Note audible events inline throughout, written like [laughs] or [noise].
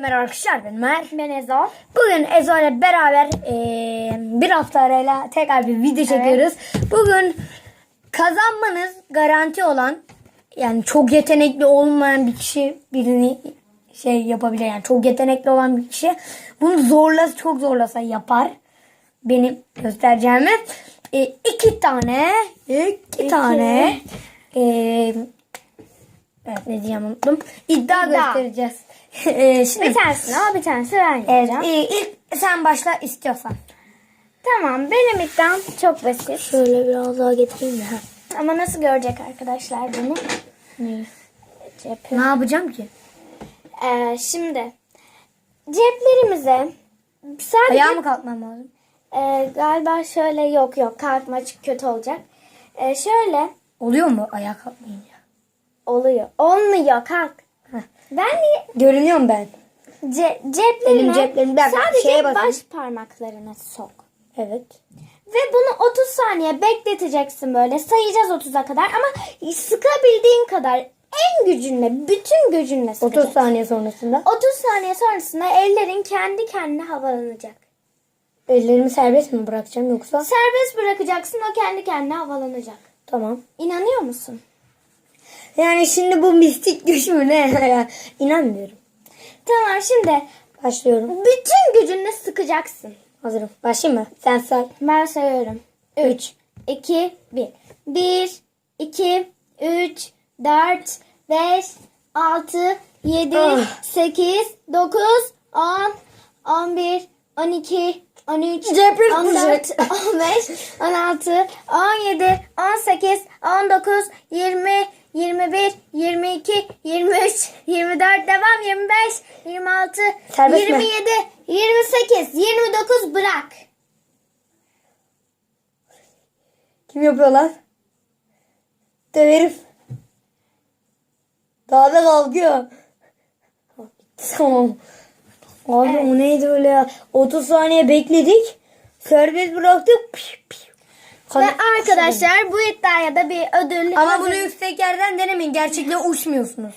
Merhaba arkadaşlar ben Mer. Ben Ezo. Bugün Ezo ile beraber eee, bir hafta arayla tekrar bir video çekiyoruz. Bugün kazanmanız garanti olan yani çok yetenekli olmayan bir kişi birini şey yapabilir. Yani çok yetenekli olan bir kişi bunu zorla çok zorlasa yapar. Benim göstereceğimi e, iki tane iki, tane e, evet ne diyeceğim unuttum. İddia, İddia. göstereceğiz. [laughs] E, şimdi Bir tanesini al bir tanesi ben Evet, yapacağım. e, ilk sen başla istiyorsan. Tamam benim iddiam çok basit. Şöyle biraz daha getireyim de. Ama nasıl görecek arkadaşlar bunu? Cephe. Ne yapacağım ki? Ee, şimdi ceplerimize sadece Ayağa mı kalkmam lazım? e, galiba şöyle yok yok kalkma kötü olacak. E, şöyle Oluyor mu ayağa kalkmayınca? Oluyor. Olmuyor kalk. Ben niye Görünüyor mu ben? ce, ceplerine Elim. Bir dakika, sadece şeye basayım. baş parmaklarına sok. Evet. Ve bunu 30 saniye bekleteceksin böyle. Sayacağız 30'a kadar ama sıkabildiğin kadar en gücünle, bütün gücünle sıkacaksın. 30 saniye sonrasında 30 saniye sonrasında ellerin kendi kendine havalanacak. ellerimi serbest mi bırakacağım yoksa? Serbest bırakacaksın o kendi kendine havalanacak. Tamam. İnanıyor musun? Yani şimdi bu mistik güç mü ne? [laughs] İnanmıyorum. Tamam şimdi Başlıyorum. bütün gücünle sıkacaksın. Hazırım. Başlayayım mı? Sen say. Ben sayıyorum. 3, 2, 1. 1, 2, 3, 4, 5, 6, 7, Ah. 8, 9, 10, 11, 12, 13, Ceprim 14, 15, 16, 17, 18, 19, 20, 21, 22, 23, 24, devam 25, 26, Serbest mi? 27, 28, 29 bırak. Kim yapıyor lan? Dev herif. Daha da kalkıyor. Tamam. Abi o neydi öyle ya? 30 saniye bekledik. Serbest bıraktık. Piu, piu. Ve Hadi. arkadaşlar bu iddiaya da bir ödül Ama hazır- bunu yüksek yerden denemeyin. Gerçekten uçmuyorsunuz.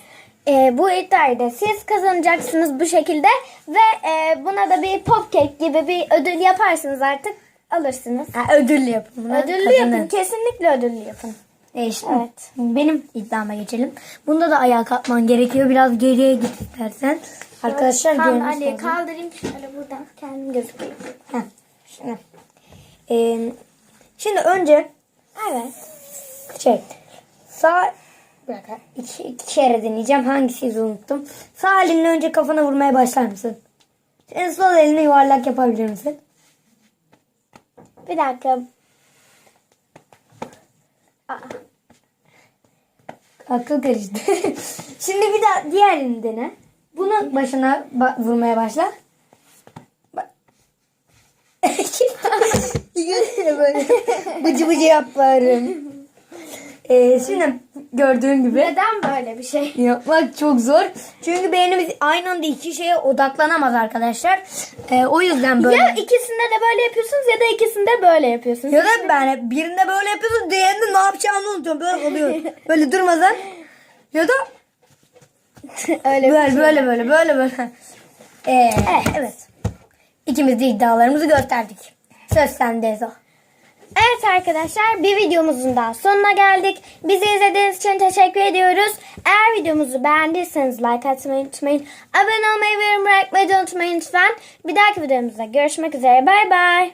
Ee, bu iddiayı da siz kazanacaksınız bu şekilde ve e, buna da bir popcake gibi bir ödül yaparsınız artık alırsınız. Ha, ödüllü yapın bunu. Ödüllü Kazanın. yapın kesinlikle ödüllü yapın. E işte Evet. benim iddiama geçelim. Bunda da ayağa kalkman gerekiyor. Biraz geriye git istersen. Arkadaşlar Kan görmüş Ali lazım. kaldırayım şöyle buradan kendim gözükeyim. Heh, Şimdi, Ee, şimdi önce Evet. şey sağ bir dakika iki, iki kere deneyeceğim. Hangisiydi unuttum. Sağ elinle önce kafana vurmaya başlar mısın? Şimdi sol elini yuvarlak yapabilir misin? Bir dakika. Aa, Akıl karıştı. [laughs] Şimdi bir daha diğer elini dene. Bunu başına ba- vurmaya başla. Bak. [laughs] böyle bıcı bıcı yaparım. Ee, şimdi gördüğün gibi neden böyle bir şey? [laughs] yapmak çok zor. Çünkü beynimiz aynı anda iki şeye odaklanamaz arkadaşlar. Ee, o yüzden böyle. Ya ikisinde de böyle yapıyorsunuz ya da ikisinde böyle yapıyorsunuz. Ya da ben birinde böyle yapıyorsun diğerinde ne yapacağını unutuyorum. Böyle oluyor. [laughs] Böyle durmadan. Ya da [laughs] Öyle böyle şey. böyle böyle böyle böyle. Ee, evet. İkimiz de iddialarımızı gösterdik. Söz sende Ezo. Evet arkadaşlar bir videomuzun daha sonuna geldik. Bizi izlediğiniz için teşekkür ediyoruz. Eğer videomuzu beğendiyseniz like atmayı unutmayın. Abone olmayı ve yorum bırakmayı unutmayın lütfen. Bir dahaki videomuzda görüşmek üzere. Bay bay.